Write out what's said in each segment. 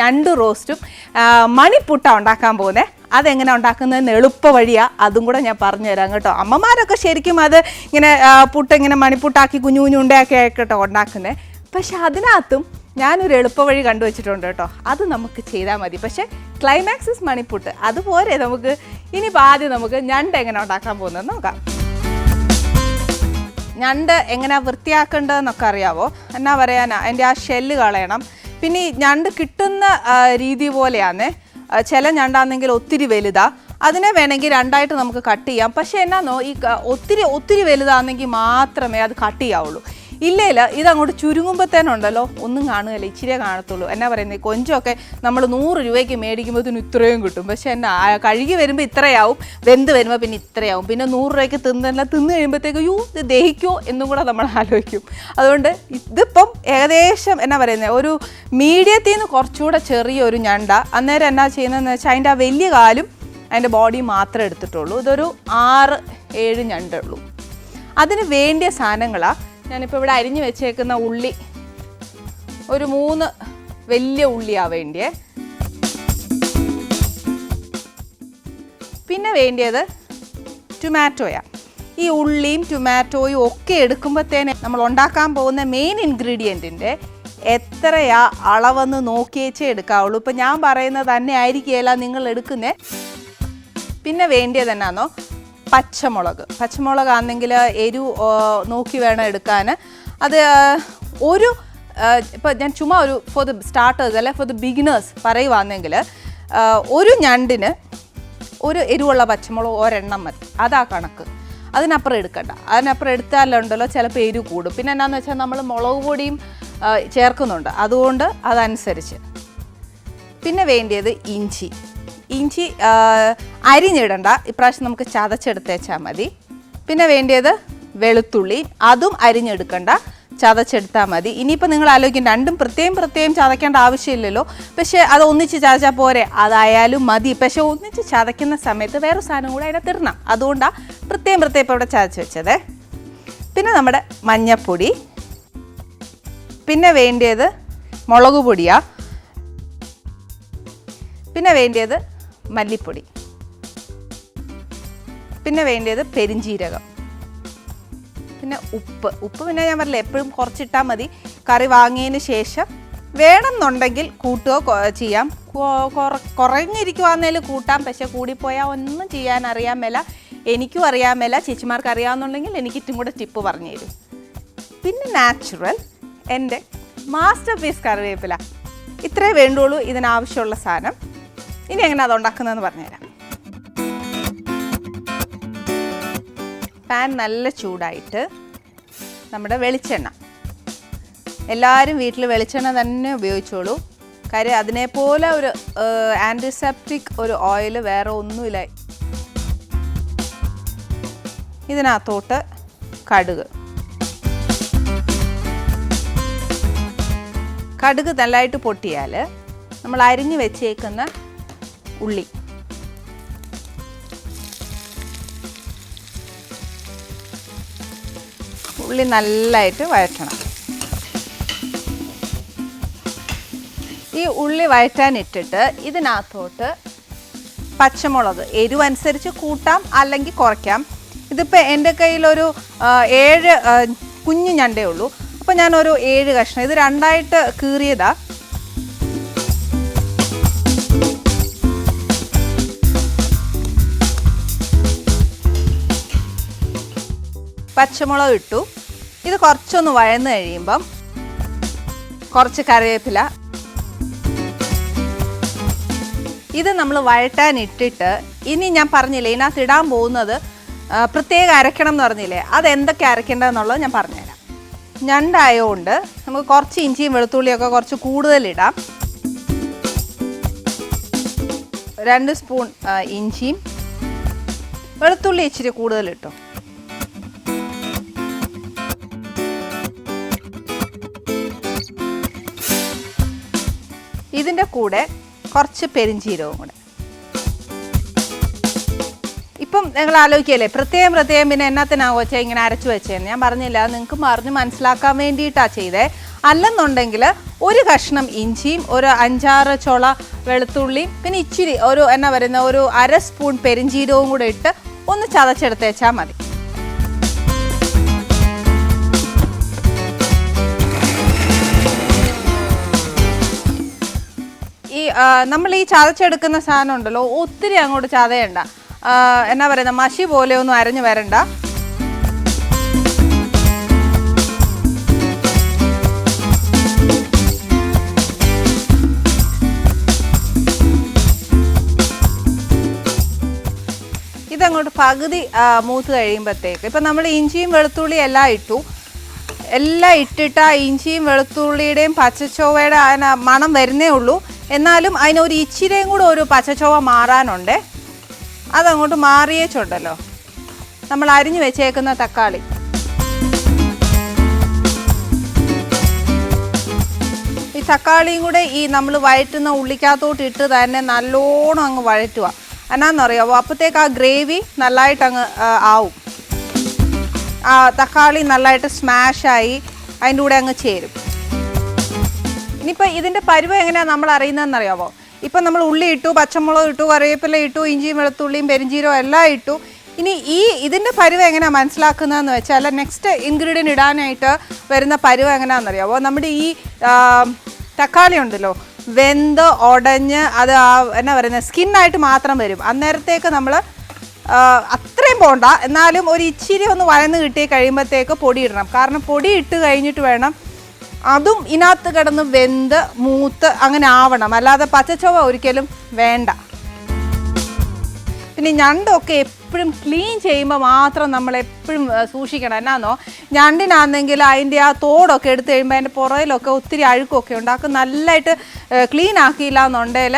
രണ്ട് റോസ്റ്റും മണിപ്പുട്ട ഉണ്ടാക്കാൻ പോകുന്നത് അതെങ്ങനെ ഉണ്ടാക്കുന്നതെന്ന് എളുപ്പ വഴിയാ അതും കൂടെ ഞാൻ പറഞ്ഞു തരാം കേട്ടോ. അമ്മമാരൊക്കെ ശരിക്കും അത് ഇങ്ങനെ പുട്ട് ഇങ്ങനെ മണിപ്പുട്ടാക്കി കുഞ്ഞു കുഞ്ഞു ഉണ്ടയാക്കി കേട്ടോ ഉണ്ടാക്കുന്നത് പക്ഷെ അതിനകത്തും ഞാനൊരു എളുപ്പ വഴി കണ്ടുവച്ചിട്ടുണ്ട് കേട്ടോ. അത് നമുക്ക് ചെയ്താൽ മതി. പക്ഷെ ക്ലൈമാക്സിസ് മണിപ്പുട്ട്. അതുപോലെ നമുക്ക് ഇനിയിപ്പോൾ ആദ്യം നമുക്ക് ഞണ്ട് എങ്ങനെ ഉണ്ടാക്കാൻ പോകുന്നത് നോക്കാം. ഞണ്ട് എങ്ങനെ വൃത്തിയാക്കേണ്ടതെന്നൊക്കെ അറിയാവോ? എന്നാ പറയാനാ? എന്റെ ആ ഷെല്ല് കളയണം. പിന്നെ ഈ ഞണ്ട് കിട്ടുന്ന രീതി പോലെയാണ് ചില ഞണ്ടാണെങ്കിൽ ഒത്തിരി വലുതാ. അതിനെ വേണമെങ്കിൽ രണ്ടായിട്ട് നമുക്ക് കട്ട് ചെയ്യാം. പക്ഷേ എന്നാന്നോ ഈ ഒത്തിരി ഒത്തിരി വലുതാണെങ്കിൽ മാത്രമേ അത് കട്ട് ചെയ്യാവുള്ളൂ. ഇല്ലേല ഇതങ്ങോട്ട് ചുരുങ്ങുമ്പോഴത്തേനുണ്ടല്ലോ ഒന്നും കാണുകയില്ല ഇച്ചിരിയേ കാണത്തുള്ളൂ. എന്നാ പറയുന്നത് കൊഞ്ചൊക്കെ നമ്മൾ നൂറ് രൂപയ്ക്ക് മേടിക്കുമ്പോഴത്തേനും ഇത്രയും കിട്ടും. പക്ഷെ എന്നാ കഴുകി വരുമ്പോൾ ഇത്രയാവും വെന്ത് വരുമ്പോൾ പിന്നെ ഇത്രയാവും. പിന്നെ നൂറ് രൂപയ്ക്ക് തിന്നല്ല തിന്ന് കഴിയുമ്പോഴത്തേക്ക് യൂ ഇത് ദഹിക്കോ എന്നും കൂടെ നമ്മൾ ആലോചിക്കും. അതുകൊണ്ട് ഇതിപ്പം ഏകദേശം എന്നാ പറയുന്നത് ഒരു മീഡിയത്തിൽ നിന്ന് കുറച്ചുകൂടെ ചെറിയൊരു ഞണ്ട. അന്നേരം എന്നാ ചെയ്യുന്നതെന്ന് വെച്ചാൽ അതിന്റെ ആ വലിയ കാലും അതിന്റെ ബോഡി മാത്രമേ എടുത്തിട്ടുള്ളൂ. ഇതൊരു ആറ് ഏഴ് ഞണ്ടുള്ളൂ. അതിന് വേണ്ടിയ സാധനങ്ങളാണ് ഞാനിപ്പോൾ ഇവിടെ അരിഞ്ഞു വെച്ചേക്കുന്ന ഉള്ളി ഒരു മൂന്ന് വലിയ ഉള്ളിയാണ് വേണ്ടിയേ. പിന്നെ വേണ്ടിയത് ടൊമാറ്റോയാണ് ഈ ഉള്ളിയും ടൊമാറ്റോയും ഒക്കെ എടുക്കുമ്പോഴത്തേനെ നമ്മൾ ഉണ്ടാക്കാൻ പോകുന്ന മെയിൻ ഇൻഗ്രീഡിയന്റിന്റെ എത്രയാ അളവെന്ന് നോക്കിയേച്ചേ എടുക്കാവുള്ളൂ. ഇപ്പം ഞാൻ പറയുന്നത് തന്നെ ആയിരിക്കുകയില്ല നിങ്ങൾ എടുക്കുന്നേ. പിന്നെ വേണ്ടിയത് എന്നാന്നോ? പച്ചമുളക്. പച്ചമുളക് ആണെങ്കിൽ എരിവ് നോക്കി വേണം എടുക്കാൻ. അത് ഒരു ഇപ്പോൾ ഞാൻ ചുമ്മാ ഒരു ഫോർ ദ സ്റ്റാർട്ടേഴ്സ് അല്ലെ ഫോർ ദ ബിഗിനേഴ്സ് പറയുവാണെങ്കിൽ ഒരു ഞണ്ടിന് ഒരു എരിവുള്ള പച്ചമുളക് ഒരെണ്ണം മതി. അതാ കണക്ക്. അതിനപ്പുറം എടുക്കണ്ട. അതിനപ്പുറം എടുത്താലുണ്ടല്ലോ ചിലപ്പോൾ എരിവ് കൂടും. പിന്നെ എന്നാന്ന് വെച്ചാൽ നമ്മൾ മുളക് പൊടിയും ചേർക്കുന്നുണ്ട്. അതുകൊണ്ട് അതനുസരിച്ച്. പിന്നെ വേണ്ടിയത് ഇഞ്ചി. ഇഞ്ചി അരിഞ്ഞിടണ്ട. ഇപ്രാവശ്യം നമുക്ക് ചതച്ചെടുത്തേച്ചാൽ മതി. പിന്നെ വേണ്ടിയത് വെളുത്തുള്ളി. അതും അരിഞ്ഞെടുക്കണ്ട. ചതച്ചെടുത്താൽ മതി. ഇനിയിപ്പോൾ നിങ്ങൾ ആലോചിക്കും രണ്ടും പ്രത്യേകം പ്രത്യേകം ചതയ്ക്കേണ്ട ആവശ്യമില്ലല്ലോ. പക്ഷേ അത് ഒന്നിച്ച് ചതച്ചാൽ പോരെ. അതായാലും മതി. പക്ഷേ ഒന്നിച്ച് ചതയ്ക്കുന്ന സമയത്ത് വേറെ സാധനം കൂടെ അതിനകത്ത് ഇടണം. അതുകൊണ്ടാണ് പ്രത്യേകം പ്രത്യേകം ഇപ്പോൾ ഇവിടെ ചതച്ച് വെച്ചത്. പിന്നെ നമ്മുടെ മഞ്ഞപ്പൊടി. പിന്നെ വേണ്ടിയത് മുളക് പൊടിയാണ് പിന്നെ വേണ്ടിയത് മല്ലിപ്പൊടി. പിന്നെ വേണ്ടത് പെരിഞ്ജീരകം പിന്നെ ഉപ്പ്. ഉപ്പ് പിന്നെ ഞാൻ പറഞ്ഞില്ല എപ്പോഴും കുറച്ചിട്ടാൽ മതി. കറി വാങ്ങിയതിന് ശേഷം വേണമെന്നുണ്ടെങ്കിൽ കൂട്ടുകയോ ചെയ്യാം. കുറഞ്ഞിരിക്കുവാന്നേൽ കൂട്ടാം. പക്ഷെ കൂടിപ്പോയാൽ ഒന്നും ചെയ്യാൻ അറിയാൻ മേല. എനിക്കും അറിയാൻ മേല. ചേച്ചിമാർക്ക് അറിയാമെന്നുണ്ടെങ്കിൽ എനിക്ക് ഇറ്റും കൂടെ ടിപ്പ് പറഞ്ഞു തരും. പിന്നെ നാച്ചുറൽ എന്റെ മാസ്റ്റർ പീസ് കറിവേപ്പില. ഇത്രേ വേണ്ടുള്ളൂ ഇതിനാവശ്യമുള്ള സാധനം. ഇനി എങ്ങനെ അത് ഉണ്ടാക്കുന്നതെന്ന് പറഞ്ഞുതരാം. പാൻ നല്ല ചൂടായിട്ട് നമ്മുടെ വെളിച്ചെണ്ണ. എല്ലാവരും വീട്ടിൽ വെളിച്ചെണ്ണ തന്നെ ഉപയോഗിച്ചോളൂ. കാര്യം അതിനെപ്പോലെ ഒരു ആന്റിസെപ്റ്റിക് ഒരു ഓയിൽ വേറെ ഒന്നുമില്ല. ഇതിനകത്തോട്ട് കടുക്. കടുക് നല്ലതായിട്ട് പൊട്ടിയാൽ നമ്മൾ അരിഞ്ഞു വെച്ചേക്കുന്ന ഉള്ളി. ഉള്ളി നല്ലതായിട്ട് വഴറ്റണം. ഈ ഉള്ളി വഴറ്റാനിട്ടിട്ട് ഇതിനകത്തോട്ട് പച്ചമുളക് എരിവനുസരിച്ച് കൂട്ടാം അല്ലെങ്കിൽ കുറയ്ക്കാം. ഇതിപ്പോൾ എന്റെ കയ്യിലൊരു ഏഴ് കുഞ്ഞു ഞണ്ടേ ഉള്ളൂ. അപ്പോൾ ഞാനൊരു ഏഴ് കഷ്ണം ഇത് രണ്ടായിട്ട് കീറിയതാ. പച്ചമുളക് ഇട്ടു. ഇത് കുറച്ചൊന്ന് വഴന്ന് കഴിയുമ്പം കുറച്ച് കറിവേപ്പില. ഇത് നമ്മൾ വഴട്ടാൻ ഇട്ടിട്ട് ഇനി ഞാൻ പറഞ്ഞില്ലേ ഇതിനകത്ത് ഇടാൻ പോകുന്നത് പ്രത്യേകം അരയ്ക്കണം എന്ന് പറഞ്ഞില്ലേ അത് എന്തൊക്കെ അരയ്ക്കേണ്ടതെന്നുള്ളത് ഞാൻ പറഞ്ഞുതരാം. ഞണ്ടായതുകൊണ്ട് നമുക്ക് കുറച്ച് ഇഞ്ചിയും വെളുത്തുള്ളിയൊക്കെ കുറച്ച് കൂടുതലിടാം രണ്ട് സ്പൂൺ ഇഞ്ചിയും. വെളുത്തുള്ളി ഇച്ചിരി കൂടുതലിട്ടോ ഇതിന്റെ കൂടെ കുറച്ച് പെരിഞ്ചീരവും കൂടെ. ഇപ്പം നിങ്ങൾ ആലോചിക്കല്ലേ പ്രത്യേകം പ്രത്യേകം പിന്നെ എന്നാത്തിനാ വെച്ചാൽ ഇങ്ങനെ അരച്ചു വെച്ചേ ഞാൻ പറഞ്ഞില്ല നിങ്ങൾക്ക് മറിഞ്ഞ് മനസ്സിലാക്കാൻ വേണ്ടിയിട്ടാണ് ചെയ്തേ. അല്ലെന്നുണ്ടെങ്കിൽ ഒരു കഷ്ണം ഇഞ്ചിയും ഒരു അഞ്ചാറ് ചുള വെളുത്തുള്ളിയും പിന്നെ ഇച്ചിരി ഒരു എന്നാ പറയുന്ന ഒരു അര സ്പൂൺ പെരിഞ്ചീരവും കൂടെ ഇട്ട് ഒന്ന് ചതച്ചെടുത്തേച്ചാൽ മതി. നമ്മൾ ഈ ചതച്ചെടുക്കുന്ന സാധനം ഉണ്ടല്ലോ ഒത്തിരി അങ്ങോട്ട് ചതയണ്ട. എന്നാ പറയുന്ന മഷി പോലെ ഒന്നും അരഞ്ഞു വരണ്ട. ഇതങ്ങോട്ട് പകുതി മൂത്ത് കഴിയുമ്പോഴത്തേക്ക് ഇപ്പം നമ്മൾ ഇഞ്ചിയും വെളുത്തുള്ളിയും എല്ലാം ഇട്ടു. എല്ലാം ഇട്ടിട്ട് ആ ഇഞ്ചിയും വെളുത്തുള്ളിയുടെയും പച്ചച്ചോവയുടെ മണം വരുന്നേ ഉള്ളൂ. എന്നാലും അതിനൊരു ഇച്ചിരിയും കൂടെ ഒരു പച്ചച്ചോവ മാറാനുണ്ട്. അതങ്ങോട്ട് മാറിയേച്ചുണ്ടല്ലോ. നമ്മൾ അരിഞ്ഞു വെച്ചേക്കുന്ന തക്കാളി. ഈ തക്കാളിയും കൂടെ ഈ നമ്മൾ വഴറ്റുന്ന ഉള്ളിക്കകത്തോട്ട് ഇട്ട് തന്നെ നല്ലോണം അങ്ങ് വഴറ്റുക. എന്നാന്നറിയാവോ? അപ്പോഴത്തേക്ക് ആ ഗ്രേവി നല്ലതായിട്ട് അങ്ങ് ആവും. ആ തക്കാളി നല്ലതായിട്ട് സ്മാഷായി അതിന്റെ കൂടെ അങ്ങ് ചേരും. ഇനിയിപ്പോൾ ഇതിന്റെ പരുവം എങ്ങനെയാണ് നമ്മൾ അറിയുന്നതെന്ന് അറിയാമോ ഇപ്പം നമ്മൾ ഉള്ളി ഇട്ടു പച്ചമുളക് ഇട്ടു കറിവേപ്പില ഇട്ടു ഇഞ്ചിയും വെളുത്തുള്ളിയും പെരിഞ്ചീരവും എല്ലാം ഇട്ടു. ഇനി ഈ ഇതിന്റെ പരുവ് എങ്ങനെയാണ് മനസ്സിലാക്കുന്നതെന്ന് വെച്ചാൽ നെക്സ്റ്റ് ഇൻഗ്രീഡിയന്റ് ഇടാനായിട്ട് വരുന്ന പരുവ എങ്ങനെയാണെന്ന് അറിയാമോ നമ്മുടെ ഈ തക്കാളി ഉണ്ടല്ലോ വെന്ത് ഉടഞ്ഞ് അത് എന്നാ പറയുന്നത് സ്കിന്നായിട്ട് മാത്രം വരും. അന്നേരത്തേക്ക് നമ്മൾ അത്രയും പോണ്ട. എന്നാലും ഒരു ഇച്ചിരി ഒന്ന് വഴന്ന് കിട്ടി കഴിയുമ്പോഴത്തേക്ക് പൊടി ഇടണം. കാരണം പൊടി ഇട്ട് കഴിഞ്ഞിട്ട് വേണം അതും ഇതിനകത്ത് കിടന്ന് വെന്ത് മൂത്ത് അങ്ങനെ ആവണം. അല്ലാതെ പച്ചച്ചൊവ ഒരിക്കലും വേണ്ട. പിന്നെ ഞണ്ടൊക്കെ എപ്പോഴും ക്ലീൻ ചെയ്യുമ്പോൾ മാത്രം നമ്മൾ എപ്പോഴും സൂക്ഷിക്കണം. എന്നാന്നോ? ഞണ്ടിനാണെങ്കിൽ അതിന്റെ ആ തോടൊക്കെ എടുത്തു കഴിയുമ്പോൾ അതിന്റെ പുറയിലൊക്കെ ഒത്തിരി അഴുക്കൊക്കെ ഉണ്ട്. അതൊക്കെ നല്ലതായിട്ട് ക്ലീൻ ആക്കിയില്ല എന്നുണ്ടെങ്കിൽ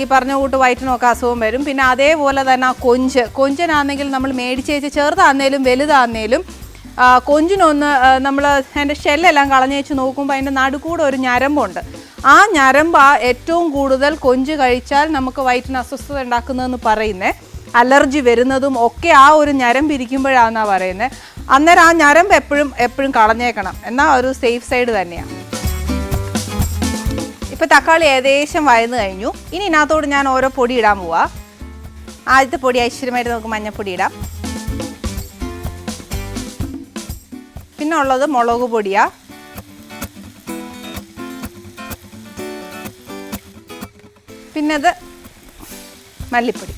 ഈ പറഞ്ഞ കൂട്ട് വയറ്റിനൊക്കെ അസുഖം വരും. പിന്നെ അതേപോലെ തന്നെ ആ കൊഞ്ച്. കൊഞ്ചിനാണെങ്കിൽ നമ്മൾ മേടിച്ചേച്ച് ചെറുതാന്നേലും വലുതാന്നേലും കൊഞ്ചിനൊന്ന് നമ്മൾ അതിന്റെ ഷെല്ലെല്ലാം കളഞ്ഞേച്ച് നോക്കുമ്പോൾ അതിന്റെ നടുക്കൂടെ ഒരു ഞരമ്പുണ്ട്. ആ ഞരമ്പ് ഏറ്റവും കൂടുതൽ കൊഞ്ച് കഴിച്ചാൽ നമുക്ക് വയറ്റിന് അസ്വസ്ഥത ഉണ്ടാക്കുന്നതെന്ന് പറയുന്നത് അലർജി വരുന്നതും ഒക്കെ ആ ഒരു ഞരമ്പ് ഇരിക്കുമ്പോഴാണെന്നാണ് പറയുന്നത് അന്നേരം ആ ഞരമ്പ് എപ്പോഴും എപ്പോഴും കളഞ്ഞേക്കണം. എന്നാൽ ഒരു സേഫ് സൈഡ് തന്നെയാണ് ഇപ്പം തക്കാളി ഏകദേശം വയന്ന് കഴിഞ്ഞു. ഇനി ഇതിനകത്തോട് ഞാൻ ഓരോ പൊടി ഇടാൻ പോവാം. ആദ്യത്തെ പൊടി ഐശ്വര്യമായിട്ട് നമുക്ക് മഞ്ഞപ്പൊടി ഇടാം. പിന്നെ ഉള്ളത് മുളക് പൊടിയാ. പിന്നത് മല്ലിപ്പൊടി.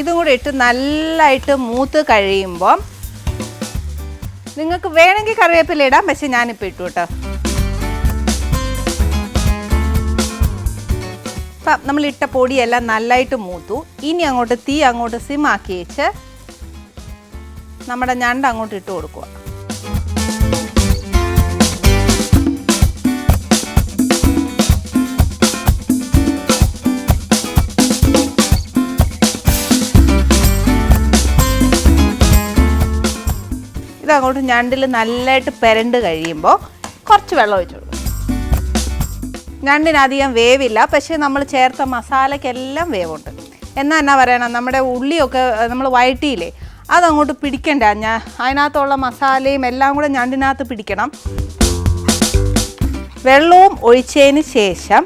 ഇതും കൂടി ഇട്ട് നല്ലതായിട്ട് മൂത്ത് കഴിയുമ്പം നിങ്ങൾക്ക് വേണമെങ്കിൽ കറിവേപ്പില ഇടാം പക്ഷെ ഞാനിപ്പോൾ ഇട്ടു കേട്ടോ. അപ്പം നമ്മൾ ഇട്ട പൊടിയെല്ലാം നല്ലതായിട്ട് മൂത്തു. ഇനി അങ്ങോട്ട് തീ അങ്ങോട്ട് സിമാക്കി വെച്ച് നമ്മുടെ ഞണ്ട് അങ്ങോട്ട് ഇട്ട് കൊടുക്കുക. ഇതങ്ങോട്ട് ഞണ്ടിൽ നല്ലതായിട്ട് പെരണ്ട് കഴിയുമ്പോൾ കുറച്ച് വെള്ളം ഒഴിച്ചു കൊടുക്കും ഞണ്ടിനധികം വേവില്ല. പക്ഷേ നമ്മൾ ചേർത്ത മസാലയ്ക്കെല്ലാം വേവുണ്ട്. എന്നാൽ എന്നാ പറയണം? നമ്മുടെ ഉള്ളിയൊക്കെ നമ്മൾ വഴറ്റിയില്ലേ അതങ്ങോട്ട് പിടിക്കണ്ട. ഞാൻ അതിനകത്തുള്ള മസാലയും എല്ലാം കൂടെ ഞണ്ടിനകത്ത് പിടിക്കണം. വെള്ളവും ഒഴിച്ചതിന് ശേഷം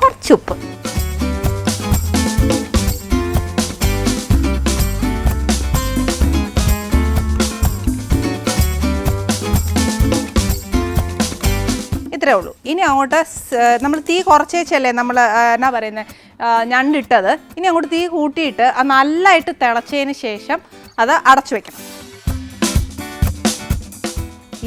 കുറച്ചുപ്പ്. ഇത്രേ ഉള്ളൂ. ഇനി അങ്ങോട്ട് നമ്മൾ തീ കുറച്ചേച്ചല്ലേ നമ്മൾ എന്നാ പറയുന്നത് ഞണ്ടിട്ടത്. ഇനി അങ്ങോട്ട് തീ കൂട്ടിയിട്ട് അത് നല്ലതായിട്ട് തിളച്ചതിന് ശേഷം അത് അടച്ചു വെക്കണം.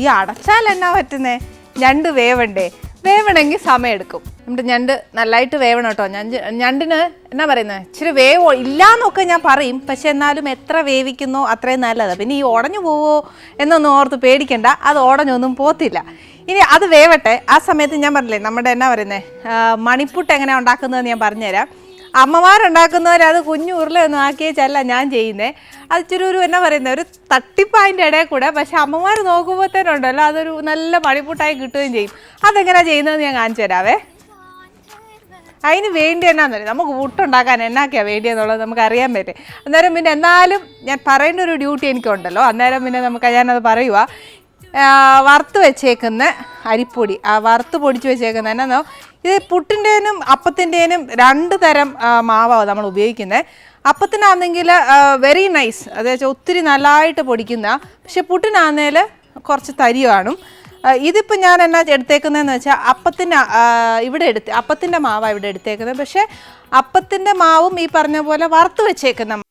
ഈ അടച്ചാൽ എന്നാ പറ്റുന്നേ? ഞണ്ട് വേവണ്ടേ? വേവണമെങ്കിൽ സമയമെടുക്കും. നമ്മുടെ ഞണ്ട് നല്ലതായിട്ട് വേവണം കേട്ടോ. ഞണ്ട് ഞണ്ടിന് എന്നാ പറയുന്നത് ഇച്ചിരി വേവോ ഇല്ലാന്നൊക്കെ ഞാൻ പറയും. പക്ഷെ എന്നാലും എത്ര വേവിക്കുന്നോ അത്രയും നല്ലതാണ് പിന്നെ ഈ ഉടഞ്ഞു പോവോ എന്നൊന്നും ഓർത്ത് പേടിക്കണ്ട. അത് ഉടഞ്ഞൊന്നും പോത്തില്ല. ഇനി അത് വേവട്ടെ. ആ സമയത്ത് ഞാൻ പറഞ്ഞില്ലേ നമ്മുടെ എന്നാ പറയുന്നത് മണിപ്പുട്ട് എങ്ങനെയാണ് ഉണ്ടാക്കുന്നതെന്ന് ഞാൻ പറഞ്ഞുതരാം. അമ്മമാരുണ്ടാക്കുന്നവർ അത് കുഞ്ഞു ഉരുളയൊന്നും ആക്കിയേച്ചല്ല ഞാൻ ചെയ്യുന്നത് അത് ഇച്ചിരി ഒരു എന്നാ പറയുന്നത് ഒരു തട്ടിപ്പായിന്റെ ഇടയിൽ കൂടെ പക്ഷെ അമ്മമാർ നോക്കുമ്പോഴത്തേനുണ്ടല്ലോ അതൊരു നല്ല മണിപ്പൂട്ടായി കിട്ടുകയും ചെയ്യും. അതെങ്ങനെയാണ് ചെയ്യുന്നതെന്ന് ഞാൻ കാണിച്ചു തരാവേ. അതിന് വേണ്ടി എന്നാന്ന് പറയും നമുക്ക് പുട്ടുണ്ടാക്കാൻ എന്നാക്കിയാണ് വേണ്ടിയെന്നുള്ളത് നമുക്ക് അറിയാൻ പറ്റും. അന്നേരം പിന്നെ എന്നാലും ഞാൻ പറയേണ്ട ഒരു ഡ്യൂട്ടി എനിക്കുണ്ടല്ലോ. അന്നേരം പിന്നെ നമുക്ക് ഞാനത് പറയുക വറുത്ത് വെച്ചേക്കുന്ന അരിപ്പൊടി ആ വറുത്ത് പൊടിച്ച് വെച്ചേക്കുന്ന എന്നാന്നോ? ഇത് പുട്ടിന്റെനും അപ്പത്തിന്റെനും രണ്ട് തരം മാവാണ് നമ്മൾ ഉപയോഗിക്കുന്നത് അപ്പത്തിനാണെങ്കിൽ വെരി നൈസ് അതായത് ഒത്തിരി നല്ലതായിട്ട് പൊടിക്കുന്ന പക്ഷെ പുട്ടിനാന്നേൽ കുറച്ച് തരി കാണും. ഇതിപ്പോൾ ഞാൻ എന്നാ എടുത്തേക്കുന്നതെന്ന് വെച്ചാൽ അപ്പത്തിന്റെ ഇവിടെ എടുത്ത് അപ്പത്തിന്റെ മാവാണ് ഇവിടെ എടുത്തേക്കുന്നത് പക്ഷേ അപ്പത്തിന്റെ മാവും ഈ പറഞ്ഞ പോലെ വറുത്ത് വെച്ചേക്കുന്ന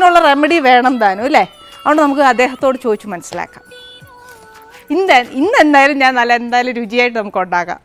അതിനുള്ള റെമഡി വേണം താനും അല്ലേ? അതുകൊണ്ട് നമുക്ക് അദ്ദേഹത്തോട് ചോദിച്ച് മനസ്സിലാക്കാം. ഇന്ന് ഇന്ന് എന്തായാലും ഞാൻ നല്ല എന്തായാലും രുചിയായിട്ട് നമുക്ക് ഉണ്ടാക്കാം.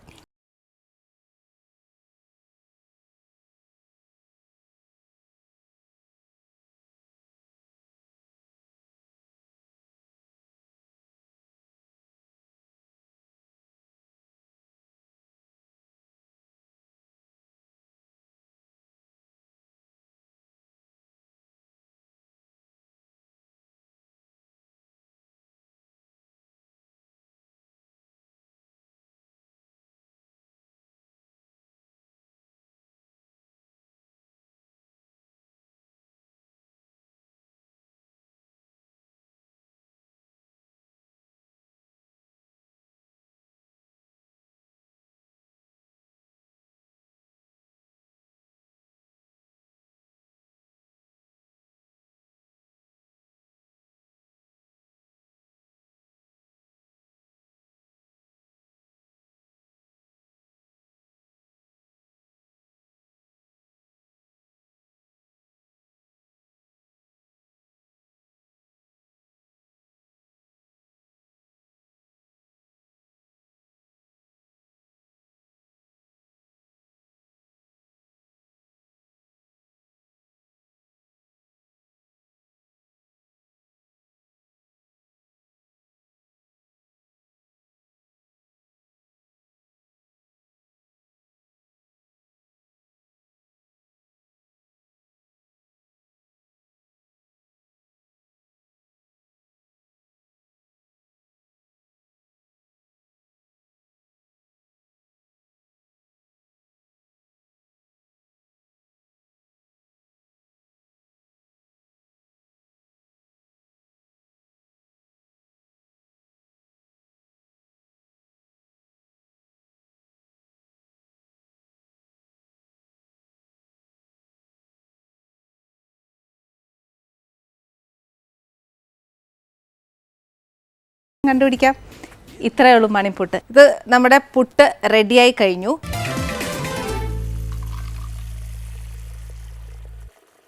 കണ്ടുപിടിക്കാം. ഇത്രയേ ഉള്ളൂ മണിപ്പുട്ട്. ഇത് നമ്മുടെ പുട്ട് റെഡിയായി കഴിഞ്ഞു.